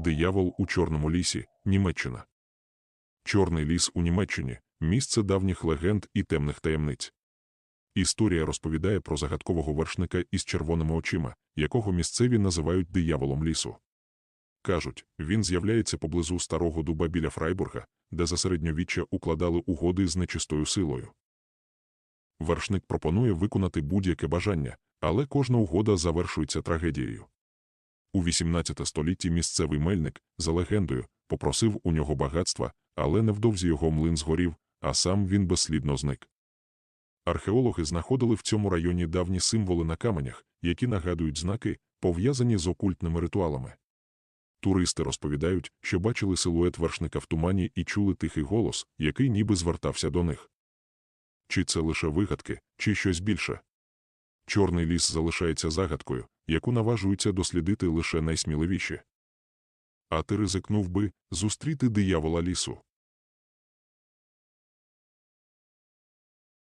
Диявол у Чорному лісі, Німеччина. Чорний ліс у Німеччині місце давніх легенд і темних таємниць. Історія розповідає про загадкового вершника із червоними очима, якого місцеві називають дияволом лісу. Кажуть, він з'являється поблизу старого дуба біля Фрайбурга, де за середньовіччя укладали угоди з нечистою силою. Вершник пропонує виконати будь-яке бажання, але кожна угода завершується трагедією. У 18 столітті місцевий мельник, за легендою, попросив у нього багатства, але невдовзі його млин згорів, а сам він безслідно зник. Археологи знаходили в цьому районі давні символи на каменях, які нагадують знаки, пов'язані з окультними ритуалами. Туристи розповідають, що бачили силует вершника в тумані і чули тихий голос, який ніби звертався до них. Чи це лише вигадки, чи щось більше? Чорний ліс залишається загадкою, яку наважуються дослідити лише найсміливіші. А ти ризикнув би зустріти диявола лісу.